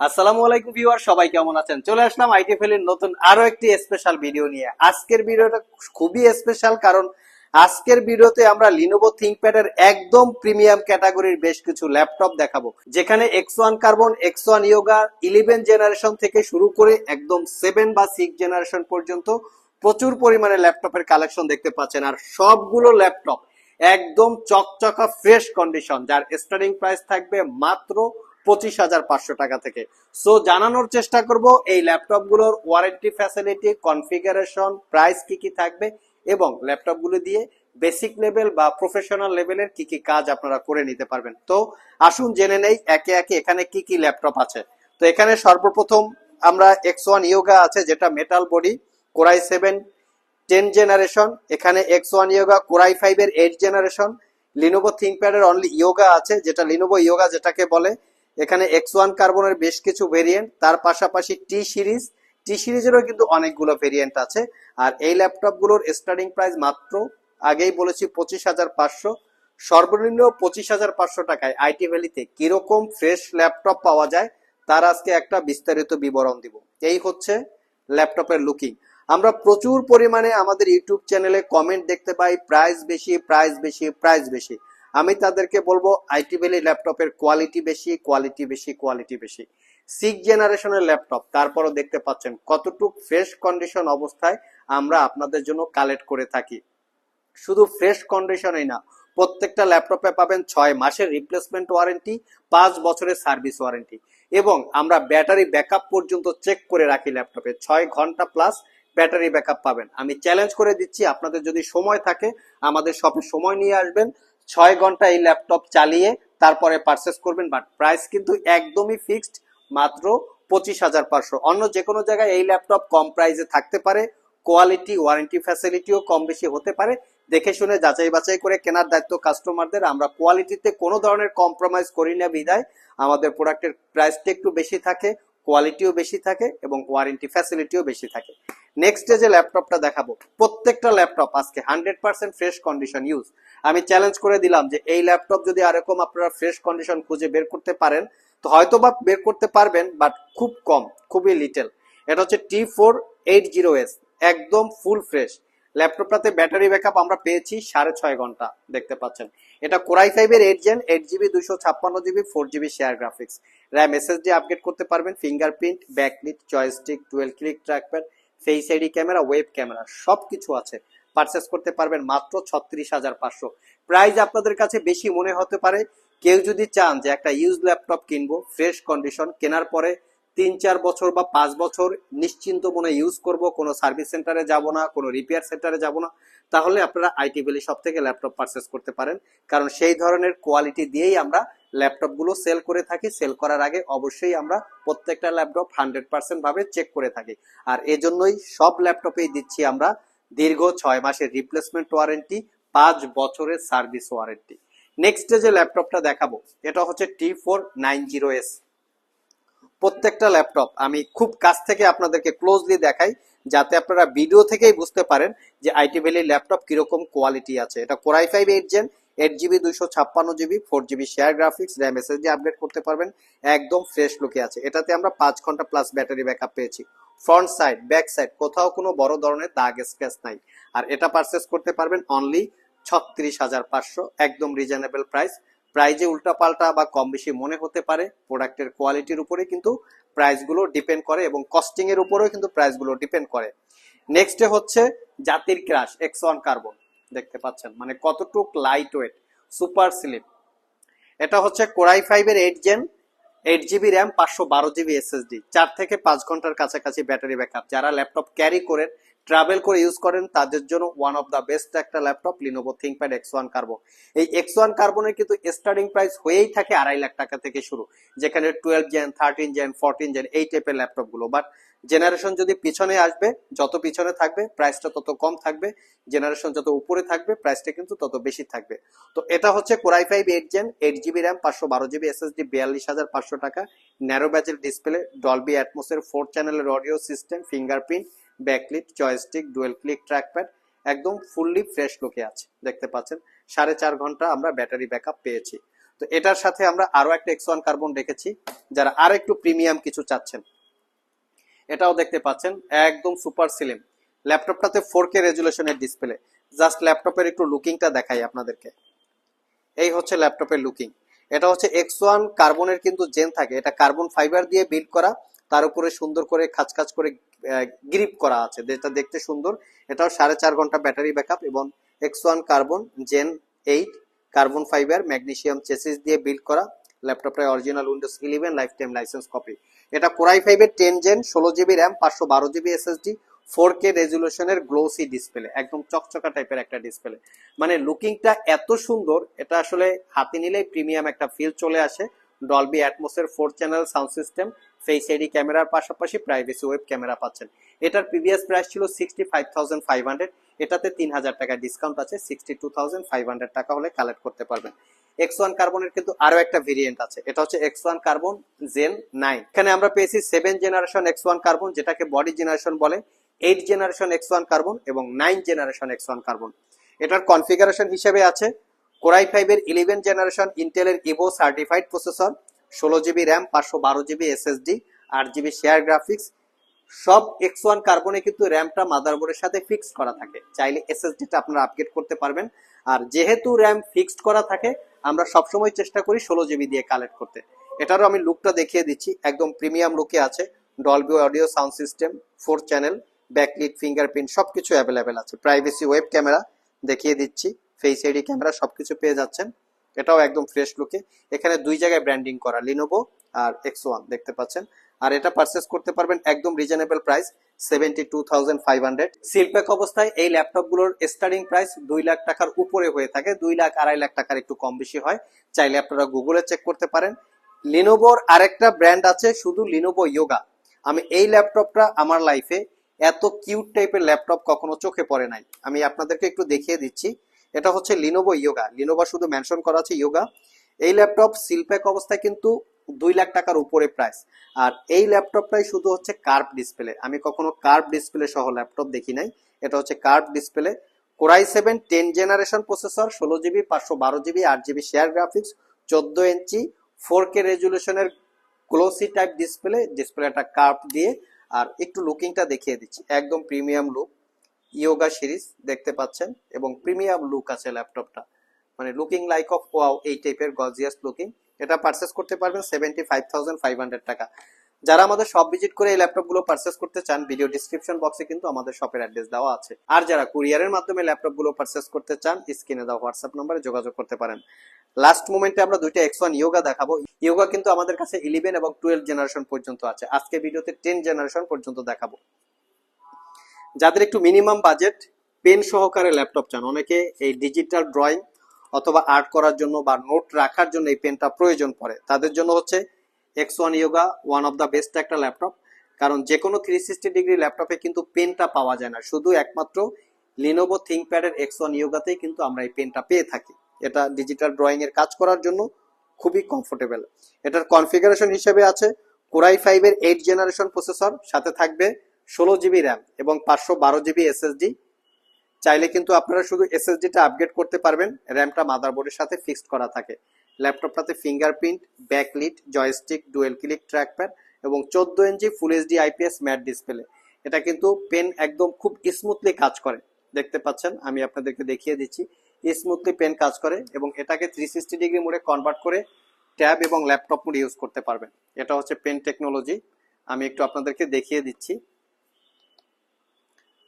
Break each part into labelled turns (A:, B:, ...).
A: আসসালামু আলাইকুম ভিউয়ার, সবাই কেমন আছেন? চলে আসলাম আইটিএফএল এর নতুন আরও একটি স্পেশাল ভিডিও নিয়ে। আজকের ভিডিওটা খুবই স্পেশাল কারণ আজকের ভিডিওতে আমরা লিনোভো থিংকপ্যাড এর একদম প্রিমিয়াম ক্যাটাগরির বেশ কিছু ল্যাপটপ দেখাবো। যেখানে X one Carbon X one Yoga eleven generation থেকে শুরু করে একদম সেভেন বা সিক্স জেনারেশন পর্যন্ত প্রচুর পরিমাণে ল্যাপটপের কালেকশন দেখতে পাচ্ছেন। আর সবগুলো ল্যাপটপ একদম চকচকা ফ্রেশ কন্ডিশন যার স্টার্টিং প্রাইস থাকবে মাত্র পঁচিশ হাজার পাঁচশো টাকা থেকে। সো জানানোর চেষ্টা করব, এই ল্যাপটপগুলোর ওয়ারেন্টি ফ্যাসিলিটি কনফিগারেশন প্রাইস কি কি থাকবে এবং ল্যাপটপগুলো দিয়ে বেসিক লেভেল বা প্রফেশনাল লেভেলের কি কি কাজ আপনারা করে নিতে পারবেন। তো, আসুন জেনে নেই, একে একে এখানে কি কি ল্যাপটপ আছে। তো, এখানে সর্বপ্রথম আমরা এক্স ওয়ান ইয়োগা আছে, যেটা metal body core i seven ten generation এখানে X one Yoga core i five এর এইট জেনারেশন লিনোভো থিংকপ্যাড এর অনলি ইয়োগা আছে, যেটা লিনোভো ইয়োগা যেটাকে বলে এখানে এক্স ওয়ান কার্বনের বেশ কিছু ভেরিয়েন্ট তার পাশাপাশি টি সিরিজ টি সিরিজেরও কিন্তু অনেকগুলো ভেরিয়েন্ট আছে। আর এই ল্যাপটপগুলোর স্টার্টিং প্রাইস মাত্র, আগেই বলেছি পঁচিশ হাজার পাঁচশো। সর্বনিম্ন পঁচিশ হাজার পাঁচশো টাকায় আইটি ভ্যালিতে কীরকম ফ্রেশ ল্যাপটপ পাওয়া যায়, তার আজকে একটা বিস্তারিত বিবরণ দিব। এই হচ্ছে ল্যাপটপের লুকিং আমরা প্রচুর পরিমাণে আমাদের ইউটিউব চ্যানেলে কমেন্ট দেখতে পাই প্রাইস বেশি প্রাইস বেশি প্রাইস বেশি। আমি তাদেরকে বলব আইটি ভ্যালি ল্যাপটপের কোয়ালিটি বেশি কোয়ালিটি বেশি কোয়ালিটি বেশি। সিক্স জেনারেশনের ল্যাপটপ, তারপরও দেখতে পাচ্ছেন কতটুক ফ্রেশ কন্ডিশন অবস্থায় আমরা আপনাদের জন্য কালেক্ট করে থাকি। শুধু ফ্রেশ কন্ডিশনেই না, প্রত্যেকটা ল্যাপটপে পাবেন ছয় মাসের রিপ্লেসমেন্ট ওয়ারেন্টি পাঁচ বছরের সার্ভিস ওয়ারেন্টি এবং আমরা ব্যাটারি ব্যাকআপ পর্যন্ত চেক করে রাখি ল্যাপটপে, ছয় ঘণ্টা প্লাস ব্যাটারি ব্যাকআপ পাবেন। আমি চ্যালেঞ্জ করে দিচ্ছি, আপনাদের যদি সময় থাকে, আমাদের শপে সময় নিয়ে আসবেন। ছয় ঘণ্টা এই ল্যাপটপ চালিয়ে তারপরে পারচেস করবেন বাট প্রাইস কিন্তু একদমই ফিক্সড মাত্র পঁচিশ হাজার পাঁচশো। অন্য যে কোনো জায়গায় এই ল্যাপটপ কম প্রাইসে থাকতে পারে কোয়ালিটি ওয়ারেন্টি ফ্যাসিলিটিও কম বেশি হতে পারে। দেখে শুনে যাচাই বাছাই করে কেনার দায়িত্ব কাস্টমারদের আমরা কোয়ালিটিতে কোনো ধরনের কম্প্রোমাইজ করি না বিধায়। আমাদের প্রোডাক্টের প্রাইসটা একটু বেশি থাকে কোয়ালিটিও বেশি থাকে এবং ওয়ারেন্টি ফ্যাসিলিটিও বেশি থাকে। নেক্সট যে ল্যাপটপটা দেখাবো। প্রত্যেকটা ল্যাপটপ আজকে hundred percent fresh condition use আমি চ্যালেঞ্জ করে দিলাম যে এই ল্যাপটপ যদি এরকম আপনারা ফ্রেশ কন্ডিশন খুঁজে বের করতে পারেন, তো হয়তো বা বের করতে পারবেন বাট খুব কম, খুবই লিটেল এটা হচ্ছে T four eight zero S একদম ফুল ফ্রেশ ল্যাপটপটাতে ব্যাটারি ব্যাকআপ আমরা পেয়েছি সাড়ে ছয় ঘণ্টা, দেখতে পাচ্ছেন। এটা কোরাই ফাইভের এইট জেন এইট জিবি দুশো ছাপ্পান্ন GB four GB share graphics RAM SSD upgrade করতে পারবেন fingerprint backlit joystick twelve click trackpad face ID camera web camera সব কিছু আছে। পারচেস করতে পারবেন মাত্র ছত্রিশ হাজার পাঁচশো। প্রাইস আপনাদের কাছে বেশি মনে হতে পারে। কেউ যদি চান যে একটা ইউজ ল্যাপটপ কিনবো ফ্রেশ কন্ডিশন কেনার পরে তিন চার বছর বা পাঁচ বছর নিশ্চিন্ত মনে ইউজ করব, কোনো সার্ভিস সেন্টারে যাব না, কোনো রিপেয়ার সেন্টারে যাব না, তাহলে আপনারা আইটি ভ্যালি সব থেকে ল্যাপটপ পারচেস করতে পারেন। কারণ সেই ধরনের কোয়ালিটি দিয়েই আমরা ল্যাপটপগুলো সেল করে থাকি। সেল করার আগে অবশ্যই আমরা প্রত্যেকটা ল্যাপটপ হান্ড্রেড পার্সেন্ট ভাবে চেক করে থাকি। আর এজন্যই সব ল্যাপটপেই দিচ্ছি আমরা দীর্ঘ ছয় মাসের রিপ্লেসমেন্ট ওয়ারেন্টি পাঁচ বছরের সার্ভিস ওয়ারেন্টি নেক্সট যে ল্যাপটপটা দেখাবো, এটা হচ্ছে T four nine zero S প্রত্যেকটা ল্যাপটপ আমি খুব কাছ থেকে আপনাদেরকে ক্লোজলি দেখাই, যাতে আপনারা ভিডিও থেকেই বুঝতে পারেন যে আইটি ভ্যালি ল্যাপটপ কীরকম কোয়ালিটি আছে। এটা core i five eight gen eight GB দুইশো ছাপ্পান্ন GB four GB share graphics RAM SSD update করতে পারবেন। একদম ফ্রেশ লুকে আছে। এটাতে আমরা পাঁচ ঘণ্টা প্লাস ব্যাটারি ব্যাকআপ পেয়েছি। ফ্রন্ট সাইড ব্যাক সাইড কোথাও কোনো বড় ধরনের দাগ স্ক্র্যাচ নাই। আর এটা পারচেস করতে পারবেন অনলি ছত্রিশ হাজার পাঁচশো। একদম রিজনেবল প্রাইস প্রাইজে উল্টাপাল্টা বা কম বেশি মনে হতে পারে। প্রোডাক্টের কোয়ালিটির উপরে কিন্তু প্রাইসগুলো ডিপেন্ড করে এবং কস্টিং এর উপরেও কিন্তু প্রাইসগুলো ডিপেন্ড করে। নেক্সটে হচ্ছে জাতির ক্রাশ এক্স ওয়ান কার্বন দেখতে পাচ্ছেন। মানে কতটুক লাইট ওয়েট সুপার স্লিপ এটা হচ্ছে কোরাই ফাইভের eight gen eight GB RAM পাঁচশো বারো জিবি এসএসডি চার থেকে পাঁচ ঘণ্টার কাছাকাছি ব্যাটারি ব্যাকআপ যারা ল্যাপটপ ক্যারি করেন ট্রাভেল করে ইউজ করেন, তাদের জন্য ওয়ান অফ দ্য বেস্ট একটা laptop Lenovo ThinkPad X one Carbon এই এক্স ওয়ান কার্বনের কিন্তু স্টার্টিং প্রাইস হয়েই থাকে আড়াই লাখ টাকা থেকে শুরু, যেখানে twelve gen thirteen gen fourteen gen এই টাইপের ল্যাপটপগুলো। বাট জেনারেশন যদি পিছনে আসবে, যত পিছনে থাকবে প্রাইসটা তত কম থাকবে জেনারেশন যত উপরে থাকবে প্রাইসটা কিন্তু তত বেশি থাকবে। তো এটা হচ্ছে core i five eight gen eight GB RAM পাঁচশো বারো জিবি এসএসডি বিয়াল্লিশ হাজার পাঁচশো টাকা ন্যারো ব্যাচের ডিসপ্লে ডলবি অ্যাটমোসের ফোর চ্যানেলের audio system fingerprint backlit joystick dual click trackpad একদম ফুললি ফ্রেশ লুকে আছে, দেখতে পাচ্ছেন। সাড়ে চার ঘণ্টা আমরা ব্যাটারি ব্যাকআপ পেয়েছি। তো এটার সাথে আমরা আরও একটা এক্স ওয়ান কার্বন রেখেছি, যারা আর একটু প্রিমিয়াম কিছু চাচ্ছেন। এটাও দেখতে পাচ্ছেন, একদম সুপার সিলিম ল্যাপটপটাতে ফোর কে রেজুলেশনের ডিসপ্লে জাস্ট ল্যাপটপের একটু লুকিংটা দেখাই আপনাদেরকে। এই হচ্ছে ল্যাপটপের লুকিং এটা হচ্ছে এক্স ওয়ান কার্বনের কিন্তু জেন থাকে। এটা কার্বন ফাইবার দিয়ে বিল্ড করা। তার উপরে সুন্দর করে খাঁচখাচ করে গ্রিপ করা আছে। যেটা দেখতে সুন্দর। এটাও সাড়ে চার ঘণ্টা ব্যাটারি ব্যাকআপ এবং X one Carbon Gen eight carbon fibre magnesium chassis দিয়ে বিল্ড করা। ল্যাপটপটা original Windows eleven lifetime licence copy এটা কোরাই ফাইভের টেন জেন ষোলো জিবি র্যাম পাঁচশো বারো জিবি এসএসডি ফোর কে রেজুলেশনের গ্লোসি ডিসপ্লে একদম চকচকা টাইপের একটা ডিসপ্লে মানে লুকিংটা এত সুন্দর, এটা আসলে হাতে নিলেই প্রিমিয়াম একটা ফিল চলে আসে। Dolby অ্যাটমোসের four channel sound system face ID ক্যামেরার পাশাপাশি প্রাইভেসি ওয়েব ক্যামেরা পাচ্ছেন। এটার প্রিভিয়াস প্রাইস ছিল sixty five thousand five hundred এটাতে তিন হাজার টাকা ডিসকাউন্ট আছে sixty two thousand five hundred টাকা হলে কালেক্ট করতে পারবেন। এক্স ওয়ান কার্বনের কিন্তু আরও একটা ভেরিয়েন্ট আছে। এটা হচ্ছে X one Carbon gen nine এখানে আমরা পেয়েছি seven generation X one Carbon যেটাকে বডি জেনারেশন বলে eight generation X one Carbon এবং nine generation X one Carbon এটার কনফিগারেশন হিসেবে আছে কোরাই ফাইভের ইলেভেন জেনারেশন ইন্টেলের ইভো সার্টিফাইড প্রসেসর ষোলো জিবি র্যাম পাঁচশো বারো জিবি এসএসডি আট জিবি শেয়ার গ্রাফিক্স সব এক্স ওয়ান কার্বনে কিন্তু র্যামটা মাদারবোর্ডের সাথে ফিক্সড করা থাকে। চাইলে এসএসডিটা আপনারা আপগ্রেড করতে পারবেন। আর যেহেতু র্যাম ফিক্সড করা থাকে, আমরা সবসময় চেষ্টা করি ষোলো জিবি দিয়ে কালেক্ট করতে। এটারও আমি লুকটা দেখিয়ে দিচ্ছি। একদম প্রিমিয়াম লুকে আছে। Dolby audio sound system four channel backlit fingerprint সবকিছু অ্যাভেলেবেল আছে। প্রাইভেসি ওয়েব ক্যামেরা দেখিয়ে দিচ্ছি। ফেস আইডি ক্যামেরা সবকিছু পেয়ে যাচ্ছেন। এটাও একদম ফ্রেশ লুকে এখানে দুই জায়গায় ব্র্যান্ডিং করা লিনোভো আর এক্স ওয়ান দেখতে পাচ্ছেন। আর এটা পারচেস করতে পারবেন একদম reasonable price seventy two thousand five hundred seal pack অবস্থায় এই ল্যাপটপগুলোর স্টার্টিং প্রাইস দুই লাখ টাকার উপরে হয়ে থাকে, দুই লাখ আড়াই লাখ টাকার একটু কম বেশি হয়। চাইলে আপনারা গুগলে চেক করতে পারেন। লিনোভোর আরেকটা ব্র্যান্ড আছে, শুধু লিনোভো ইয়োগা আমি এই ল্যাপটপটা আমার লাইফে এত কিউট টাইপের ল্যাপটপ কখনো চোখে পড়ে নাই। আমি আপনাদেরকে একটু দেখিয়ে দিচ্ছি। এটা হচ্ছে লিনোভো ইয়োগা লিনোভা শুধু মেনশন করা আছে ইয়োগা এই ল্যাপটপ সিলপ্যাক অবস্থায় কিন্তু দুই লাখ টাকার উপরে প্রাইস আর এই ল্যাপটপটাই শুধু হচ্ছে কার্ভ ডিসপ্লে আমি কখনো কার্ভ ডিসপ্লে সহ ল্যাপটপ দেখি নাই। এটা হচ্ছে curve display core i seven ten generation processor ষোলো জিবি পাঁচশো বারো জিবি আট জিবি শেয়ার গ্রাফিক্স চোদ্দ ইঞ্চি ফোর কে রেজুলেশনের গ্লোসি টাইপ ডিসপ্লে ডিসপ্লেটা কার্ভ দিয়ে। আর একটু লুকিংটা দেখিয়ে দিচ্ছি। একদম প্রিমিয়াম লুক ইয়োগা সিরিজ দেখতে পাচ্ছেন এবং প্রিমিয়াম লুক আছে ল্যাপটপটা। মানে লুকিং লাইক অফ ওয়াও এই টাইপের গজিয়াস লুকিং এটা পারচেস করতে পারবেন seventy five thousand five hundred টাকা। যারা আমাদের শপ ভিজিট করে এই ল্যাপটপগুলো পারচেস করতে চান ভিডিও ডিসক্রিপশন বক্সে কিন্তু আমাদের শপের অ্যাড্রেস দেওয়া আছে। আর যারা কুরিয়ারের মাধ্যমে ল্যাপটপগুলো পারচেস করতে চান স্ক্রিনে দেওয়া হোয়াটসঅ্যাপ নম্বরে যোগাযোগ করতে পারেন। লাস্ট মোমেন্টে আমরা দুইটা এক্স ওয়ান ইয়োগা দেখাবো। ইয়োগা কিন্তু আমাদের কাছে ইলেভেন এবং টুয়েলভ জেনারেশন পর্যন্ত আছে। আজকে ভিডিওতে টেন জেনারেশন পর্যন্ত দেখাবো। যাদের একটু মিনিমাম বাজেট, পেন সহকারে ল্যাপটপ চান। অনেকে এই ডিজিটাল ড্রয়িং অথবা আর্ট করার জন্য বা নোট রাখার জন্য এই পেনটা প্রয়োজন পড়ে। তাদের জন্য হচ্ছে X one Yoga one of the best একটা ল্যাপটপ। কারণ যে কোনো থ্রি সিক্সটি ডিগ্রি ল্যাপটপে কিন্তু পেনটা পাওয়া যায় না। শুধু একমাত্র লিনোভো থিঙ্কপ্যাডের এক্স ওয়ান ইয়োগাতেই কিন্তু আমরা এই পেনটা পেয়ে থাকি। এটা ডিজিটাল ড্রয়িং এর কাজ করার জন্য খুবই কমফোর্টেবল এটার কনফিগারেশন হিসেবে আছে কোরাই ফাইভের এইট জেনারেশন প্রসেসর সাথে থাকবে ষোলো জিবি র্যাম এবং পাঁচশো বারো জিবি এসএসডি। চাইলে কিন্তু আপনারা শুধু এসএসডিটা আপগ্রেড করতে পারবেন, র্যামটা মাদারবোর্ডের সাথে ফিক্সড করা থাকে। ল্যাপটপটাতে fingerprint backlit joystick dual click trackpad এবং চোদ্দ inch full HD IPS matte display এটা কিন্তু পেন একদম খুব স্মুথলি কাজ করে। দেখতে পাচ্ছেন, আমি আপনাদেরকে দেখিয়ে দিচ্ছি। স্মুথলি পেন কাজ করে এবং এটাকে থ্রি সিক্সটি ডিগ্রি মোডে কনভার্ট করে ট্যাব এবং ল্যাপটপ মোড ইউজ করতে পারবেন। এটা হচ্ছে পেন টেকনোলজি আমি একটু আপনাদেরকে দেখিয়ে দিচ্ছি।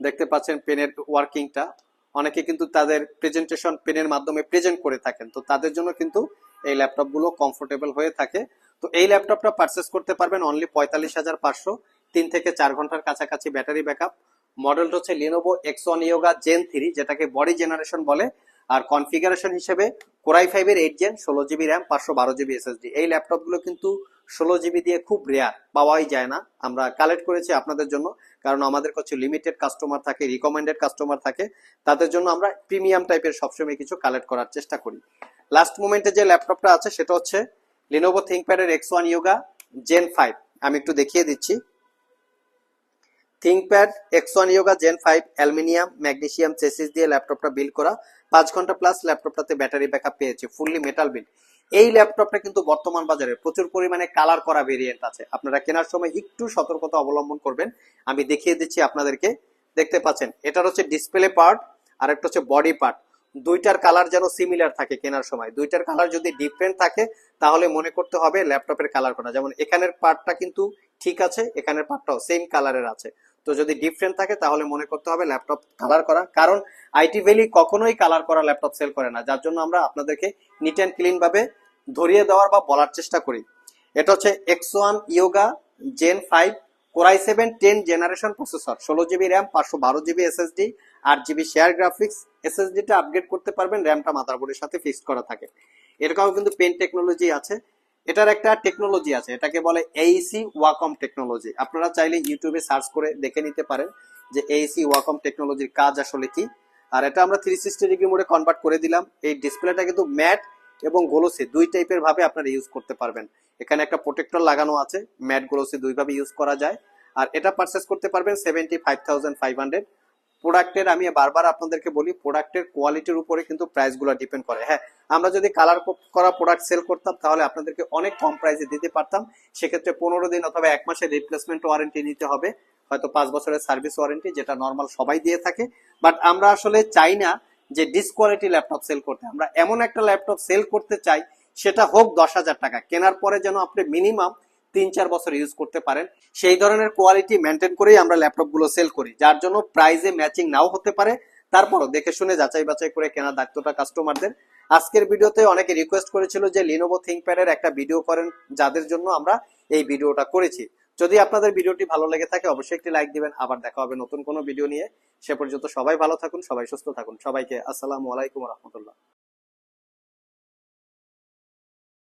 A: দেখতে পাচ্ছেন পেনের ওয়ার্কিংটা অনেকে কিন্তু তাদের প্রেজেন্টেশন পেনের মাধ্যমে প্রেজেন্ট করে থাকেন। তো তাদের জন্য কিন্তু এই ল্যাপটপগুলো কমফোর্টেবল হয়ে থাকে। তো এই ল্যাপটপটা পারচেস করতে পারবেন অনলি পঁয়তাল্লিশ হাজার পাঁচশো। তিন থেকে চার ঘণ্টার কাছাকাছি ব্যাটারি ব্যাকআপ মডেলটা হচ্ছে Lenovo X one Yoga gen three যেটাকে বডি জেনারেশন বলে। আর কনফিগারেশন হিসেবে কোরাই ফাইভের এইট জেন ষোলো জিবি র্যাম পাঁচশো বারো জিবি এসএসডি এই ল্যাপটপগুলো কিন্তু ষোলো জিবি দিয়ে খুব রেয়ার পাওয়াই যায় না। আমরা কালেক্ট করেছি আপনাদের জন্য, কারণ আমাদের কাছে লিমিটেড কাস্টমার থাকে রিকমেন্ডেড কাস্টমার থাকে। তাদের জন্য আমরা প্রিমিয়াম টাইপের সবসময় কিছু কালেক্ট করার চেষ্টা করি। লাস্ট মোমেন্টে যে ল্যাপটপটা আছে, সেটা হচ্ছে Lenovo থিঙ্কপ্যাডের X one Yoga gen five আমি একটু দেখিয়ে দিচ্ছি। ThinkPad X one Yoga gen five aluminium, magnesium, chassis দিয়ে ল্যাপটপটা বিল্ড করা। পাঁচ ঘণ্টা প্লাস ল্যাপটপটাতে ব্যাটারি ব্যাকআপ পেয়েছে ফুললি মেটাল বিল্ড এই ল্যাপটপটা কিন্তু বর্তমান বাজারে প্রচুর পরিমাণে কালার করা ভেরিয়েন্ট আছে। আপনারা কেনার সময় একটু সতর্কতা অবলম্বন করবেন। আমি দেখিয়ে দিচ্ছি আপনাদেরকে। দেখতে পাচ্ছেন, এটার হচ্ছে ডিসপ্লে পার্ট আর একটা হচ্ছে বডি পার্ট দুইটার কালার যেন সিমিলার থাকে কেনার সময়। দুইটার কালার যদি ডিফারেন্ট থাকে, তাহলে মনে করতে হবে ল্যাপটপের কালার করা যেমন এখানের পার্টটা কিন্তু ঠিক আছে, এখানের পার্টটাও সেম কালারের আছে। তো যদি ডিফারেন্ট থাকে, তাহলে মনে করতে হবে ল্যাপটপ কালার করা। কারণ আইটি ভ্যালি কখনোই কালার করা ল্যাপটপ সেল করে না। যার জন্য আমরা আপনাদেরকে নিট অ্যান্ড ক্লিন ভাবে ধরিয়ে দেওয়ার বা বলার চেষ্টা করি। এটা হচ্ছে X one Yoga gen five core i seven ten generation processor ষোলো জিবি র্যাম পাঁচশো বারো জিবি এসএসডি আট জিবি শেয়ার গ্রাফিক্স এসএসডিটা আপগ্রেড করতে পারবেন র্যামটা মাদারবোর্ডের সাথে ফিক্সড করা থাকে। এরকম কিন্তু পেন টেকনোলজি আছে। এটার একটা টেকনোলজি আছে, এটাকে বলে এইসি ওয়াকম টেকনোলজি আপনারা চাইলে ইউটিউবে সার্চ করে দেখে নিতে পারেন যে এইসি ওয়াকম টেকনোলজির কাজ আসলে কি। আর এটা আমরা থ্রি সিক্সটি ডিগ্রি মোডে কনভার্ট করে দিলাম। এই ডিসপ্লেটা কিন্তু ম্যাট এবং গোলোসি দুই টাইপের ভাবে আপনারা ইউজ করতে পারবেন। এখানে একটা প্রোটেক্টর লাগানো আছে, ম্যাট গোলোসি দুইভাবে ইউজ করা যায়। আর এটা পারচেস করতে পারবেন seventy five thousand five hundred প্রোডাক্টের, আমি বারবার আপনাদেরকে বলি, প্রোডাক্টের কোয়ালিটির উপরে কিন্তু প্রাইসগুলো ডিপেন্ড করে। হ্যাঁ আমরা যদি কালার করা প্রোডাক্ট সেল করতাম, তাহলে আপনাদেরকে অনেক কম প্রাইসে দিতে পারতাম। সেক্ষেত্রে পনেরো দিন অথবা এক মাসের রিপ্লেসমেন্ট ওয়ারেন্টি নিতে হবে। হয়তো পাঁচ বছরের সার্ভিস ওয়ারেন্টি যেটা নর্মাল সবাই দিয়ে থাকে। বাট আমরা আসলে চাই না যে ডিসকোয়ালিটি ল্যাপটপ সেল করতে। আমরা এমন একটা ল্যাপটপ সেল করতে চাই, সেটা হোক দশ হাজার টাকা। কেনার পরে যেন আপনি মিনিমাম তিন চার বছর ইউজ করতে পারেন। সেই ধরনের কোয়ালিটি মেনটেন করেই আমরা ল্যাপটপগুলো সেল করি, যার জন্য প্রাইজে ম্যাচিং নাও হতে পারে। তারপরও দেখে শুনে যাচাই বাছাই করে কেনার দায়িত্বটা কাস্টমারদের আজকের ভিডিওতে অনেকে রিকোয়েস্ট করেছিল যে লিনোভো থিঙ্কপ্যাডের একটা ভিডিও করেন, যাদের জন্য আমরা এই ভিডিওটা করেছি। যদি আপনাদের ভিডিওটি ভালো লেগে থাকে, অবশ্যই একটি লাইক দিবেন। আবার দেখা হবে নতুন কোনো ভিডিও নিয়ে। সে পর্যন্ত সবাই ভালো থাকুন, সবাই সুস্থ থাকুন। সবাইকে আসসালামু আলাইকুম রহমতুল্লাহ।